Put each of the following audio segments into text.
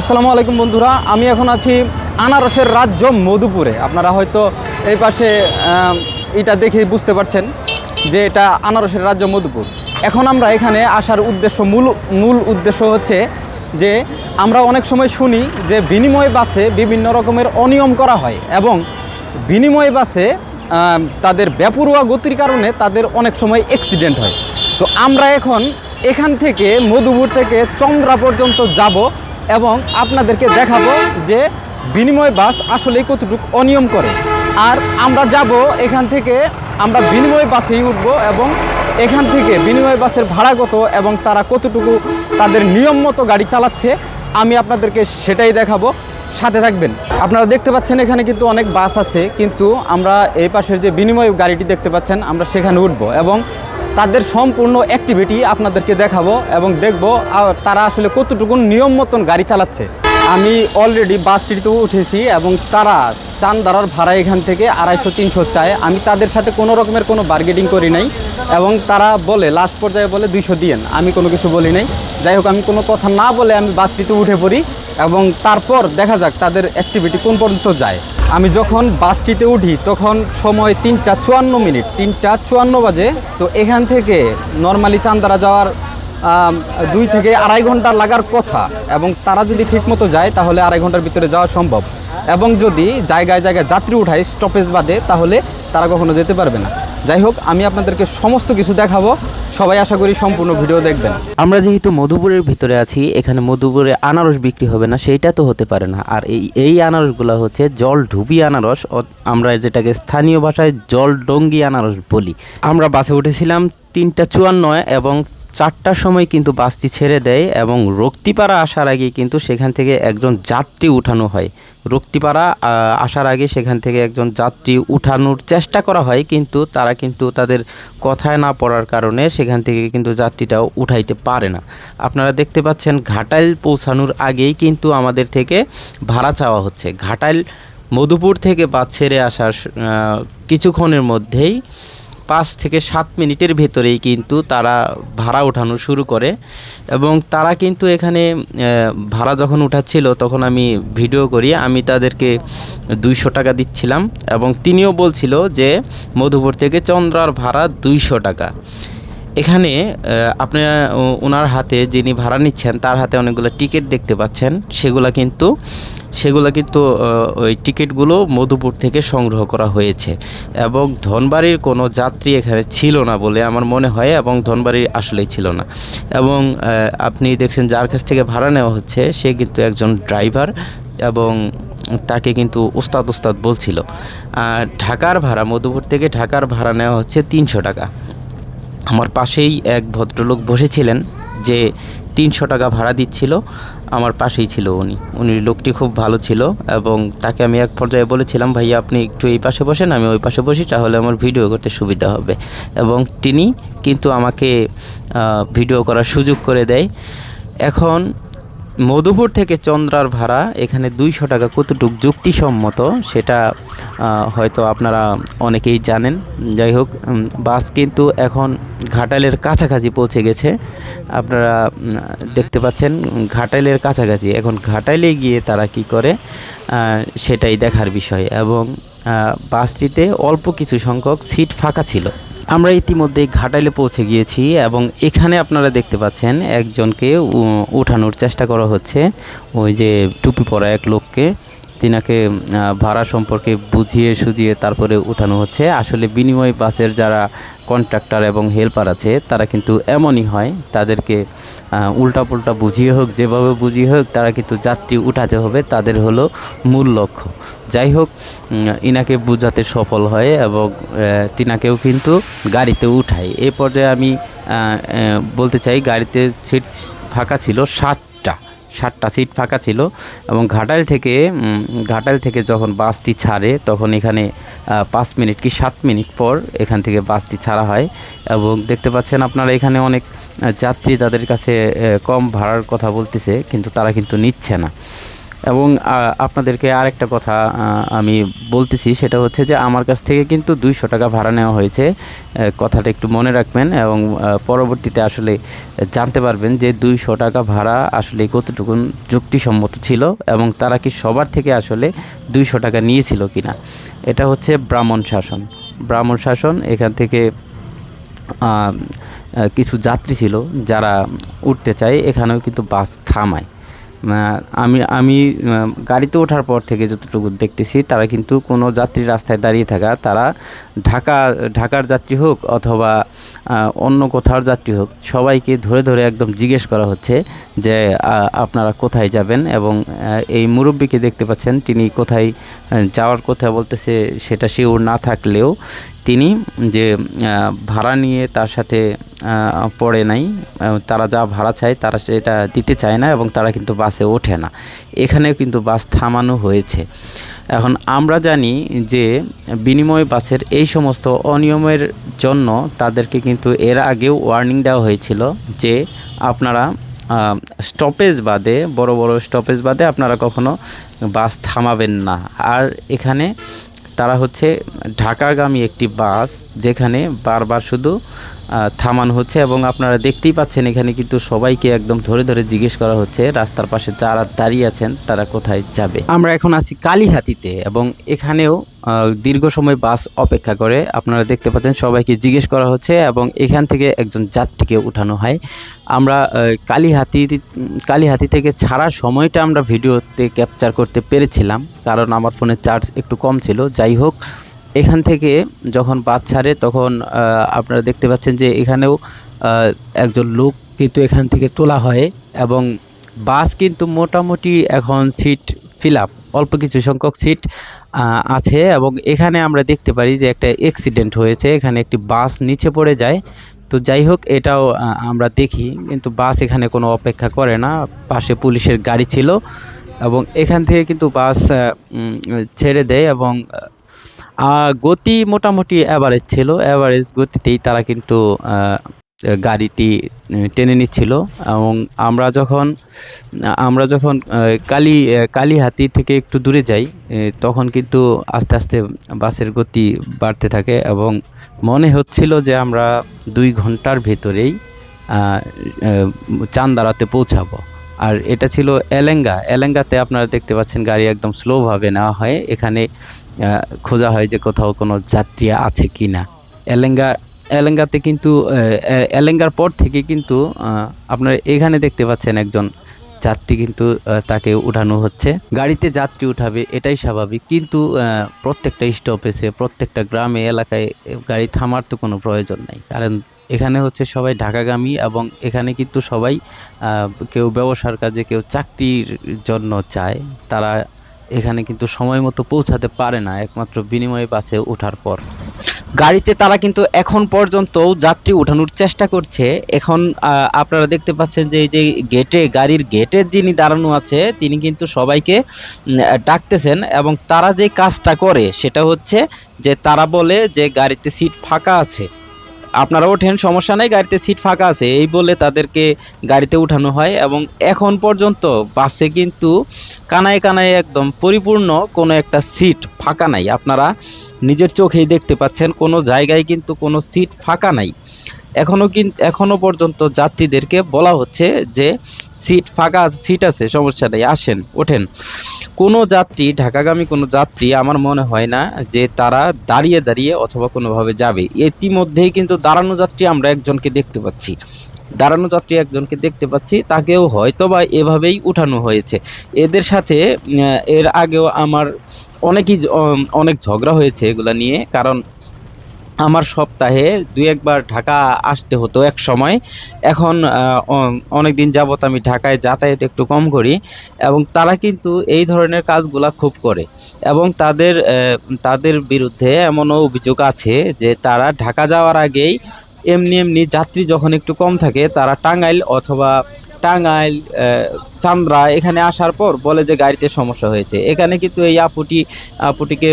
আসসালামু আলাইকুম বন্ধুরা, আমি এখন আছি আনারসের রাজ্য মধুপুরে। আপনারা হয়তো এই পাশে এটা দেখে বুঝতে পারছেন যে এটা আনারসের রাজ্য মধুপুর। এখন আমরা এখানে আসার উদ্দেশ্য, মূল মূল উদ্দেশ্য হচ্ছে যে আমরা অনেক সময় শুনি যে বিনিময় বাসে বিভিন্ন রকমের অনিয়ম করা হয় এবং বিনিময় বাসে তাদের বেপরোয়া গতির কারণে তাদের অনেক সময় অ্যাক্সিডেন্ট হয়। তো আমরা এখন এখান থেকে মধুপুর থেকে চন্দ্রা পর্যন্ত যাব এবং আপনাদেরকে দেখাবো যে বিনিময় বাস আসলে কতটুকু অনিয়ম করে। আর আমরা যাব এখান থেকে, আমরা বিনিময় বাসেই উঠব এবং এখান থেকে বিনিময় বাসের ভাড়া কত এবং তারা কতটুকু তাদের নিয়ম মতো গাড়ি চালাচ্ছে, আমি আপনাদেরকে সেটাই দেখাবো। সাথে থাকবেন। আপনারা দেখতে পাচ্ছেন এখানে কিন্তু অনেক বাস আছে, কিন্তু আমরা এই পাশের যে বিনিময় গাড়িটি দেখতে পাচ্ছেন, আমরা সেখানে উঠবো এবং তাদের সম্পূর্ণ অ্যাক্টিভিটি আপনাদেরকে দেখাবো এবং দেখব তারা আসলে কতটুকু নিয়ম মতন গাড়ি চালাচ্ছে। আমি অলরেডি বাসটিতে উঠেছি এবং তারা চান্দারার ভাড়া এখান থেকে আড়াইশো, তিনশো চায়। আমি তাদের সাথে কোনো রকমের কোনো বার্গেটিং করি নাই এবং তারা বলে লাস্ট পর্যায়ে বলে দুইশো দিয়েন। আমি কোনো কিছু বলি নাই। যাই হোক, আমি কোনো কথা না বলে আমি বাসটিতে উঠে পড়ি এবং তারপর দেখা যাক তাদের অ্যাক্টিভিটি কোন পর্যন্ত যায়। আমি যখন বাসটিতে উঠি, তখন সময় তিনটা চুয়ান্ন মিনিট, তিনটা চুয়ান্ন বাজে। তো এখান থেকে নর্মালি চান্দারা যাওয়ার দুই থেকে আড়াই ঘণ্টা লাগার কথা এবং তারা যদি ঠিকমতো যায়, তাহলে আড়াই ঘণ্টার ভিতরে যাওয়া সম্ভব। এবং যদি জায়গায় জায়গায় যাত্রী উঠায় স্টপেজ বাদে, তাহলে তারা কখনো যেতে পারবে না। যাই হোক, আমি আপনাদেরকে সমস্ত কিছু দেখাবো। সবাই আশা করি সম্পূর্ণ ভিডিও দেখবেন। আমরা যেহেতু মধুপুরের ভিতরে আছি, এখানে মধুপুরে আনারস বিক্রি হবে না, সেইটা তো হতে পারে না। আর এই এই আনারসগুলো হচ্ছে জল ঢুবি আনারস আমরা যেটাকে স্থানীয় ভাষায় জল ডঙ্গি আনারস বলি। আমরা বাসে উঠেছিলাম তিনটা চুয়ান্ন এবং চারটার সময় কিন্তু বাসটি ছেড়ে দেয় এবং রক্তিপাড়া আসার আগে কিন্তু সেখান থেকে একজন যাত্রী উঠানো হয়। রক্তিপাড়া আসার আগে সেখান থেকে একজন যাত্রী উঠানোর চেষ্টা করা হয়, কিন্তু তারা কিন্তু তাদের কথায় না পড়ার কারণে সেখান থেকে কিন্তু যাত্রীটাও উঠাইতে পারে না। আপনারা দেখতে পাচ্ছেন ঘাটাইল পৌঁছানোর আগেই কিন্তু আমাদের থেকে ভাড়া চাওয়া হচ্ছে। ঘাটাইল, মধুপুর থেকে বাস ছেড়ে আসার কিছুক্ষণের মধ্যেই পাঁচ থেকে সাত মিনিটের ভেতরেই কিন্তু তারা ভাড়া ওঠানো শুরু করে। এবং তারা কিন্তু এখানে ভাড়া যখন উঠাচ্ছিল তখন আমি ভিডিও করি, আমি তাদেরকে দুইশো টাকা দিচ্ছিলাম এবং তিনিও বলছিল যে, মধুপুর থেকে চন্দ্রার ভাড়া দুইশো টাকা। এখানে আপনি ওনার হাতে যিনি ভাড়া নিচ্ছেন, তার হাতে অনেকগুলো টিকিট দেখতে পাচ্ছেন। সেগুলা কিন্তু, সেগুলো কিন্তু ওই টিকিটগুলো মধুপুর থেকে সংগ্রহ করা হয়েছে। এবং ধনবাড়ির কোনো যাত্রী এখানে ছিল না বলে আমার মনে হয়, এবং ধনবাড়ি আসলেই ছিল না। এবং আপনি দেখছেন যার কাছ থেকে ভাড়া নেওয়া হচ্ছে, সে কিন্তু একজন ড্রাইভার, এবং তাকে কিন্তু ওস্তাদ ওস্তাদ বলছিল। আর ঢাকার ভাড়া, মধুপুর থেকে ঢাকার ভাড়া নেওয়া হচ্ছে তিনশো টাকা। আমার পাশেই এক ভদ্রলোক বসেছিলেন যে তিনশো টাকা ভাড়া দিচ্ছিল, আমার পাশেই ছিল উনি। উনি লোকটি খুব ভালো ছিল এবং তাকে আমি এক পর্যায়ে বলেছিলাম, ভাইয়া, আপনি একটু এই পাশে বসেন, আমি ওই পাশে বসি, তাহলে আমার ভিডিও করতে সুবিধা হবে। এবং তিনি কিন্তু আমাকে ভিডিও করার সুযোগ করে দেয়। এখন মধুপুর থেকে চন্দ্রার ভাড়া এখানে দুইশো টাকা কতটুক যুক্তিসম্মত সেটা হয়তো আপনারা অনেকেই জানেন। যাই হোক বাস কিন্তু এখন ঘাটালের কাছাকাছি পৌঁছে গেছে। আপনারা দেখতে পাচ্ছেন উম, ঘাটালের কাছাকাছি। এখন ঘাটাইলে গিয়ে তারা কি করে সেটাই দেখার বিষয়। এবং বাসটিতে অল্প কিছু সংখ্যক সিট ফাঁকা ছিল। আমরা ইতিমধ্যে ঘাটাইলে পৌঁছে গিয়েছি এবং এখানে আপনারা দেখতে পাচ্ছেন একজনকে উঠানোর চেষ্টা করা হচ্ছে। ওই যে টুপি পরা এক লোককে। তিনাকে ভাড়া সম্পর্কে বুঝিয়ে সুঝিয়ে তারপরে উঠানো হচ্ছে। আসলে বিনিময় বাসের যারা কন্ট্রাক্টর এবং হেল্পার আছে, তারা কিন্তু এমনই হয়, তাদেরকে উল্টা পুল্টা বুঝিয়ে হোক, যেভাবে বুঝিয়ে হোক, তারা কিন্তু যাত্রী উঠাতে হবে, তাদের হলো মূল লক্ষ্য। যাই হোক ইনাকে বুঝাতে সফল হয় এবং তিনাকেও কিন্তু গাড়িতে উঠায়। এ পর্যায়ে আমি বলতে চাই, গাড়িতে সিট ফাঁকা ছিল সাতটা সাতটা সিট ফাঁকা ছিল এবং ঘাটাল থেকে ঘাটাল থেকে যখন বাসটি ছাড়ে, তখন এখানে পাঁচ মিনিট কি সাত মিনিট পর এখান থেকে বাসটি ছাড়া হয় এবং দেখতে পাচ্ছেন আপনারা এখানে অনেক যাত্রী তাদের কাছে কম ভাড়ার কথা বলতেছে, কিন্তু তারা কিন্তু নিচ্ছে না। এবং আপনাদেরকে আরেকটা কথা আমি বলতেছি, সেটা হচ্ছে যে আমার কাছ থেকে কিন্তু দুইশো টাকা ভাড়া নেওয়া হয়েছে। কথাটা একটু মনে রাখবেন এবং পরবর্তীতে আসলে জানতে পারবেন যে দুইশো টাকা ভাড়া আসলে কতটুকুন যুক্তিসম্মত ছিল এবং তারা কি সবার থেকে আসলে দুইশো টাকা নিয়েছিল কিনা। এটা হচ্ছে ব্রাহ্মণ শাসন। ব্রাহ্মণ শাসন, এখান থেকে কিছু যাত্রী ছিল যারা উঠতে চায়, এখানেও কিন্তু বাস থামায়। আমি আমি গাড়িতে ওঠার পর থেকে যতটুকু দেখতেছি, তারা কিন্তু কোনো যাত্রী রাস্তায় দাঁড়িয়ে থাকা, তারা ঢাকা, ঢাকার যাত্রী হোক অথবা অন্য কোথাও যাত্রী হোক, সবাইকে ধরে ধরে একদম জিজ্ঞেস করা হচ্ছে যে আপনারা কোথায় যাবেন এবং এই মুরব্বীকে দেখতে পাচ্ছেন, তিনি কোথায় যাওয়ার কথা বলতেছে, সেটা শিওর না থাকলেও তিনি যে ভাড়া নিয়ে তার সাথে পড়ে নাই তারা যা ভাড়া চায় তারা সেটা দিতে চায় না এবং তারা কিন্তু বাসে ওঠে না। এখানেও কিন্তু বাস থামানো হয়েছে। এখন আমরা জানি যে, বিনিময় বাসের এই সমস্ত অনিয়মের জন্য তাদেরকে কিন্তু এর আগেও ওয়ার্নিং দেওয়া হয়েছিল যে, আপনারা স্টপেজ বাদে, বড় বড় স্টপেজ বাদে আপনারা কখনো বাস থামাবেন না। আর এখানে তারা হচ্ছে ঢাকাগামী একটি বাস যেখানে বারবার শুধু থামানো হচ্ছে এবং আপনারা দেখতেই পাচ্ছেন এখানে কিন্তু সবাইকে একদম ধরে ধরে জিজ্ঞেস করা হচ্ছে, রাস্তার পাশে যারা দাঁড়িয়ে আছেন তারা কোথায় যাবে? আমরা এখন আছি কালীহাতিতে এবং এখানেও দীর্ঘ সময় বাস অপেক্ষা করে আপনারা দেখতে পাচ্ছেন সবাইকে জিজ্ঞেস করা হচ্ছে এবং এখান থেকে একজন যাত্রীকে উঠানো হয়। আমরা কালীহাতি কালীহাতি থেকে ছাড়ার সময়টা আমরা ভিডিওতে ক্যাপচার করতে পেরেছিলাম, কারণ আমার ফোনে চার্জ একটু কম ছিল। যাই হোক এখান থেকে যখন বাস ছাড়ে, তখন আপনারা দেখতে পাচ্ছেন যে এখানেও একজন লোক কিন্তু এখান থেকে তোলা হয় এবং বাস কিন্তু মোটামুটি এখন সিট ফিল আপ, অল্প কিছু সংখ্যক সিট আছে এবং এখানে আমরা দেখতে পারি যে একটা অ্যাক্সিডেন্ট হয়েছে, এখানে একটি বাস নিচে পড়ে যায়। তো যাই হোক, এটাও আমরা দেখি, কিন্তু বাস এখানে কোনো অপেক্ষা করে না, পাশে পুলিশের গাড়ি ছিল এবং এখান থেকে কিন্তু বাস ছেড়ে দেয় এবং গতি মোটামুটি অ্যাভারেজ ছিল। অ্যাভারেজ গতিতেই তারা কিন্তু গাড়িটি টেনে নিচ্ছিল এবং আমরা যখন আমরা যখন কালী, কালীহাতি থেকে একটু দূরে যাই তখন কিন্তু আস্তে আস্তে বাসের গতি বাড়তে থাকে এবং মনে হচ্ছিল যে আমরা দুই ঘণ্টার ভেতরেই চান্দারাতে পৌঁছাবো। আর এটা ছিল এলেঙ্গা। এলেঙ্গাতে আপনারা দেখতে পাচ্ছেন গাড়ি একদম স্লোভাবে নেওয়া হয়। এখানে খোঁজা হয় যে কোথাও কোনো যাত্রী আছে কি না। এলেঙ্গা, এলেঙ্গাতে কিন্তু এলেঙ্গার পর থেকে কিন্তু আপনারা এখানে দেখতে পাচ্ছেন একজন যাত্রী কিন্তু তাকে উঠানো হচ্ছে। গাড়িতে যাত্রী উঠাবে, এটাই স্বাভাবিক। কিন্তু প্রত্যেকটা স্টপেজে প্রত্যেকটা গ্রামে, এলাকায় গাড়ি থামার তো কোনো প্রয়োজন নাই। কারণ এখানে হচ্ছে সবাই ঢাকাগামী এবং এখানে কিন্তু সবাই কেউ ব্যবসার কাজে, কেউ চাকরির জন্য চায়। তারা এখানে কিন্তু সময় মতো পৌঁছাতে পারে না, একমাত্র বিনিময় বাসে ওঠার পর। গাড়িতে তারা কিন্তু এখন পর্যন্ত যাত্রী ওঠানোর চেষ্টা করছে। এখন আপনারা দেখতে পাচ্ছেন যে এই যে গেটে, গাড়ির গেটের যিনি দাঁড়ানো আছে, তিনি কিন্তু সবাইকে ডাকতেছেন এবং তারা যে কাজটা করে সেটা হচ্ছে যে তারা বলে যে গাড়িতে সিট ফাঁকা আছে। আপনারা ওঠেন, সমস্যা নেই, গাড়িতে সিট ফাঁকা আছে, এই বলে তাদেরকে গাড়িতে উঠানো হয় এবং এখন পর্যন্ত বাসে কিন্তু কানায় কানায় একদম পরিপূর্ণ কোনো একটা সিট ফাঁকা নাই। আপনারা নিজের চোখেই দেখতে পাচ্ছেন, কোনো জায়গায় কিন্তু কোনো সিট ফাঁকা নাই। এখনও কিন্তু এখনও পর্যন্ত যাত্রীদেরকে বলা হচ্ছে যে সিট, ফাঁকা আছে, সিট আছে, সমস্যা নেই, আসেন, ওঠেন। কোনো যাত্রী, ঢাকাগামী কোনো যাত্রী আমার মনে হয় না যে তারা দাঁড়িয়ে দাঁড়িয়ে অথবা কোনোভাবে যাবে। ইতিমধ্যেই কিন্তু দাঁড়ানো যাত্রী আমরা একজনকে দেখতে পাচ্ছি। দাঁড়ানো যাত্রী একজনকে দেখতে পাচ্ছি, তাকেও হয়তো বা এভাবেই উঠানো হয়েছে। এদের সাথে এর আগেও আমার অনেকই অনেক ঝগড়া হয়েছে এগুলা নিয়ে, কারণ আমার সপ্তাহে দুই একবার ঢাকা আসতে হতো এক সময়। এখন অনেক দিন যাবত আমি ঢাকায় যাতায়াত একটু কম করি এবং তারা কিন্তু এই ধরনের কাজগুলা খুব করে এবং তাদের তাদের বিরুদ্ধে এমনও অভিযোগ আছে যে তারা ঢাকা যাওয়ার আগেই এমনি এমনি যাত্রী যখন একটু কম থাকে তারা টাঙ্গাইল অথবা টাঙ্গাইল চান্দ্রা এখানে আসার পর বলে যে গাড়িতে সমস্যা হয়েছে। এখানে কিন্তু এই আপুটি, আপুটিকে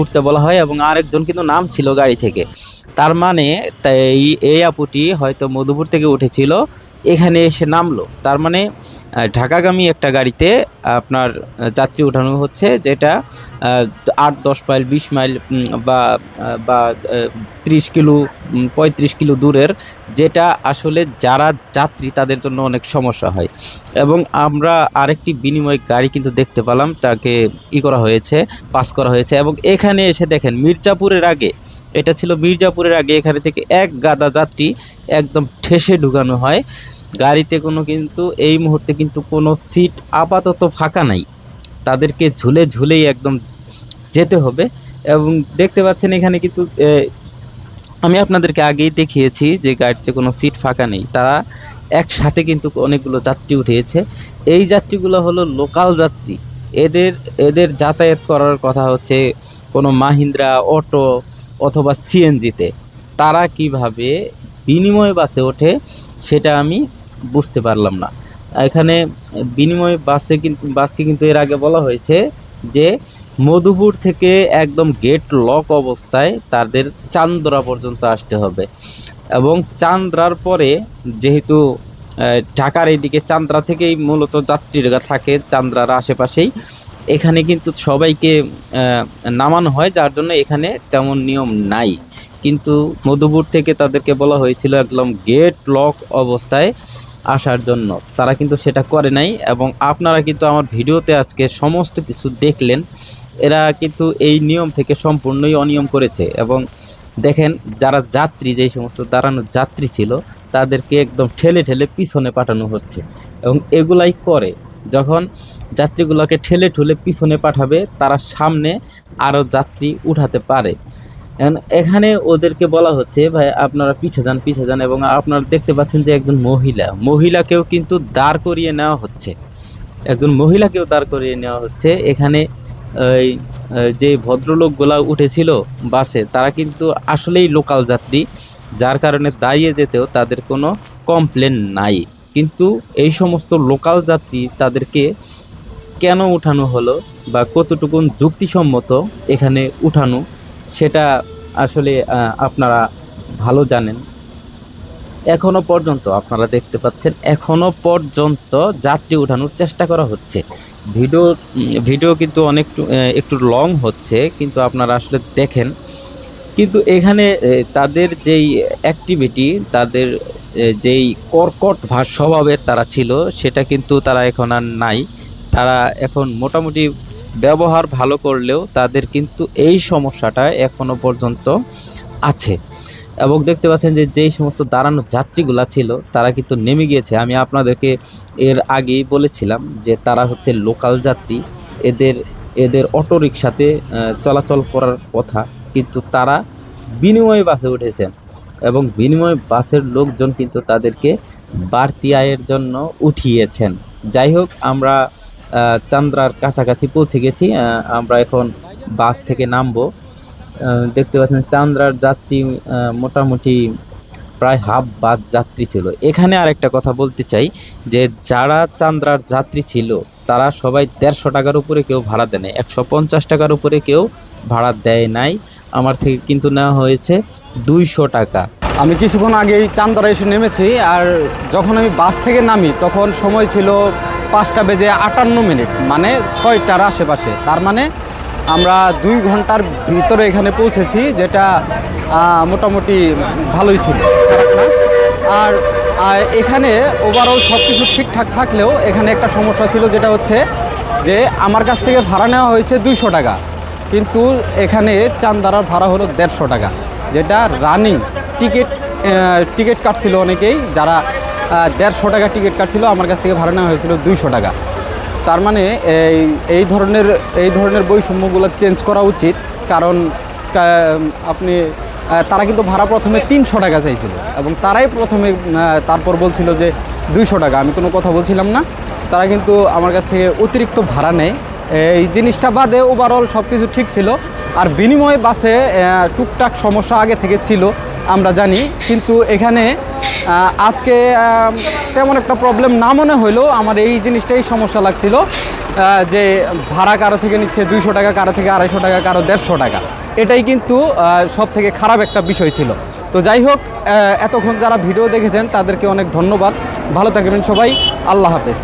উঠতে বলা হয় এবং আরেকজন কিন্তু নাম ছিল গাড়ি থেকে। তার মানে তাই এই আপুটি হয়তো মধুপুর থেকে উঠেছিল, এখানে এসে নামলো। তার মানে ঢাকাগামী একটা গাড়িতে আপনার যাত্রী উঠানো হচ্ছে যেটা আট, দশ মাইল, বিশ মাইল বা বা ত্রিশ কিলো পঁয়ত্রিশ কিলো দূরের, যেটা আসলে যারা যাত্রী তাদের জন্য অনেক সমস্যা হয়। এবং আমরা আরেকটি বিনিময় গাড়ি কিন্তু দেখতে পেলাম, তাকে ই করা হয়েছে, পাস করা হয়েছে এবং এখানে এসে দেখেন, মির্জাপুরের আগে, এটা ছিল মির্জাপুরের আগে, এখানে থেকে এক গাদা যাত্রী একদম ঠেসে ঢুকানো হয়। গাড়িতে কোনো কিন্তু, এই মুহূর্তে কিন্তু কোনো সিট আপাতত ফাঁকা নাই। তাদেরকে ঝুলে ঝুলেই একদম যেতে হবে এবং দেখতে পাচ্ছেন এখানে কিন্তু আমি আপনাদেরকে আগেই দেখিয়েছি যে গাড়িতে কোনো সিট ফাঁকা নেই। তারা একসাথে কিন্তু অনেকগুলো যাত্রী উঠিয়েছে। এই যাত্রীগুলো হলো লোকাল যাত্রী। এদের এদের যাতায়াত করার কথা হচ্ছে কোনো মাহিন্দ্রা, অটো অথবা সিএনজিতে। তারা কীভাবে বিনিময় বাসে ওঠে সেটা আমি বুঝতে পারলাম না। এখানে বিনিময় বাসে কিন্তু বাসকে কিন্তু এর আগে বলা হয়েছে যে মধুপুর থেকে একদম গেট লক অবস্থায় তাদের চান্দরা পর্যন্ত আসতে হবে। এবং চান্দ্রার পরে যেহেতু ঢাকার এইদিকে চান্দ্রা থেকেই মূলত যাত্রীরা থাকে চান্দ্রার আশেপাশেই, এখানে কিন্তু সবাইকে নামানো হয়, যার জন্য এখানে তেমন নিয়ম নাই। কিন্তু মধুপুর থেকে তাদেরকে বলা হয়েছিল একদম গেট লক অবস্থায় আসার জন্য। তারা কিন্তু সেটা করে নাই এবং আপনারা কিন্তু আমার ভিডিওতে আজকে সমস্ত কিছু দেখলেন। এরা কিন্তু এই নিয়ম থেকে সম্পূর্ণই অনিয়ম করেছে এবং দেখেন, যারা যাত্রী, যেই সমস্ত দাঁড়ানো যাত্রী ছিল, তাদেরকে একদম ঠেলে ঠেলে পিছনে পাঠানো হচ্ছে। এবং এগুলাই করে, যখন যাত্রীগুলোকে ঠেলে ঠুলে পিছনে পাঠাবে, তারা সামনে আরও যাত্রী উঠাতে পারে। এখানে ওদেরকে বলা হচ্ছে, ভাই, আপনারা পিছে যান পিছে যান। এবং আপনারা দেখতে পাচ্ছেন যে একজন মহিলা, মহিলাকেও কিন্তু দাঁড় করিয়ে নেওয়া হচ্ছে। একজন মহিলাকেও দাঁড় করিয়ে নেওয়া হচ্ছে। এখানে ওই যে ভদ্রলোকগুলা উঠেছিল বাসে, তারা কিন্তু আসলেই লোকাল যাত্রী, যার কারণে দাঁড়িয়ে যেতেও তাদের কোনো কমপ্লেন নাই। কিন্তু এই সমস্ত লোকাল যাত্রী তাদেরকে কেন উঠানো হলো বা কতটুকুন যুক্তিসম্মত এখানে উঠানো, সেটা আসলে আপনারা ভালো জানেন। এখনও পর্যন্ত আপনারা দেখতে পাচ্ছেন, এখনও পর্যন্ত যাত্রী উঠানোর চেষ্টা করা হচ্ছে। ভিডিও ভিডিও কিন্তু অনেক একটু লং হচ্ছে, কিন্তু আপনারা আসলে দেখেন। কিন্তু এখানে তাদের যেই অ্যাক্টিভিটি তাদের যেই কর্কট ভাষ স্বভাবের তারা ছিল, সেটা কিন্তু তারা এখন আর নাই। তারা এখন মোটামুটি ব্যবহার ভালো করলেও তাদের কিন্তু এই সমস্যাটা এখনও পর্যন্ত আছে। এবং দেখতে পাচ্ছেন যে যেই সমস্ত দাঁড়ানো যাত্রীগুলা ছিল, তারা কিন্তু নেমে গিয়েছে। আমি আপনাদেরকে এর আগেই বলেছিলাম যে তারা হচ্ছে লোকাল যাত্রী। এদের এদের অটো রিক্সাতে চলাচল করার কথা, কিন্তু তারা বিনিময় বাসে উঠেছেন। এবং বিনিময় বাসের লোকজন কিন্তু তাদেরকে বাড়তি আয়ের জন্য উঠিয়েছেন। যাই হোক, আমরা চান্দ্রার কাছাকাছি পৌঁছে গেছি। আমরা এখন বাস থেকে নামবো। দেখতে পাচ্ছেন চান্দ্রার যাত্রী মোটামুটি প্রায় হাফ বাস যাত্রী ছিল। এখানে আরেকটা কথা বলতে চাই, যে যারা চান্দ্রার যাত্রী ছিল, তারা সবাই দেড়শো টাকার উপরে কেউ ভাড়া দেয় নাই। একশো পঞ্চাশ টাকার উপরে কেউ ভাড়া দেয় নাই। আমার থেকে কিন্তু নেওয়া হয়েছে দুইশো টাকা। আমি কিছুক্ষণ আগেই চান্দরা এসে নেমেছি, আর যখন আমি বাস থেকে নামি, তখন সময় ছিল পাঁচটা বেজে আটান্ন মিনিট মানে ছয়টার আশেপাশে। তার মানে আমরা দুই ঘণ্টার ভিতরে এখানে পৌঁছেছি, যেটা মোটামুটি ভালোই ছিল। আর এখানে ওভারঅল সব কিছু ঠিকঠাক থাকলেও এখানে একটা সমস্যা ছিল, যেটা হচ্ছে যে আমার কাছ থেকে ভাড়া নেওয়া হয়েছে দুইশো টাকা, কিন্তু এখানে চান্দারার ভাড়া হলো দেড়শো টাকা, যেটা রানিং টিকিট টিকিট কাটছিল অনেকেই, যারা দেড়শো টাকা টিকিট কাটছিল, আমার কাছ থেকে ভাড়া নেওয়া হয়েছিল দুইশো টাকা। তার মানে এই এই ধরনের এই ধরনের বৈষম্যগুলো চেঞ্জ করা উচিত। কারণ আপনি তারা কিন্তু ভাড়া প্রথমে তিনশো টাকা চাইছিল এবং তারাই প্রথমে তারপর বলছিল যে দুইশো টাকা। আমি কোনো কথা বলছিলাম না। তারা কিন্তু আমার কাছ থেকে অতিরিক্ত ভাড়া নেয়। এই জিনিসটা বাদে ওভারঅল সব কিছু ঠিক ছিল। আর বিনিময় বাসে টুকটাক সমস্যা আগে থেকে ছিল, আমরা জানি। কিন্তু এখানে আজকে তেমন একটা প্রবলেম না মনে হইলেও আমার এই জিনিসটাই সমস্যা লাগছিল যে ভাড়া কারও থেকে নিচ্ছে দুইশো টাকা, কারও থেকে আড়াইশো টাকা, কারও দেড়শো টাকা। এটাই কিন্তু সব থেকে খারাপ একটা বিষয় ছিল। তো যাই হোক এতক্ষণ যারা ভিডিও দেখেছেন, তাদেরকে অনেক ধন্যবাদ। ভালো থাকবেন সবাই। আল্লাহ হাফেজ।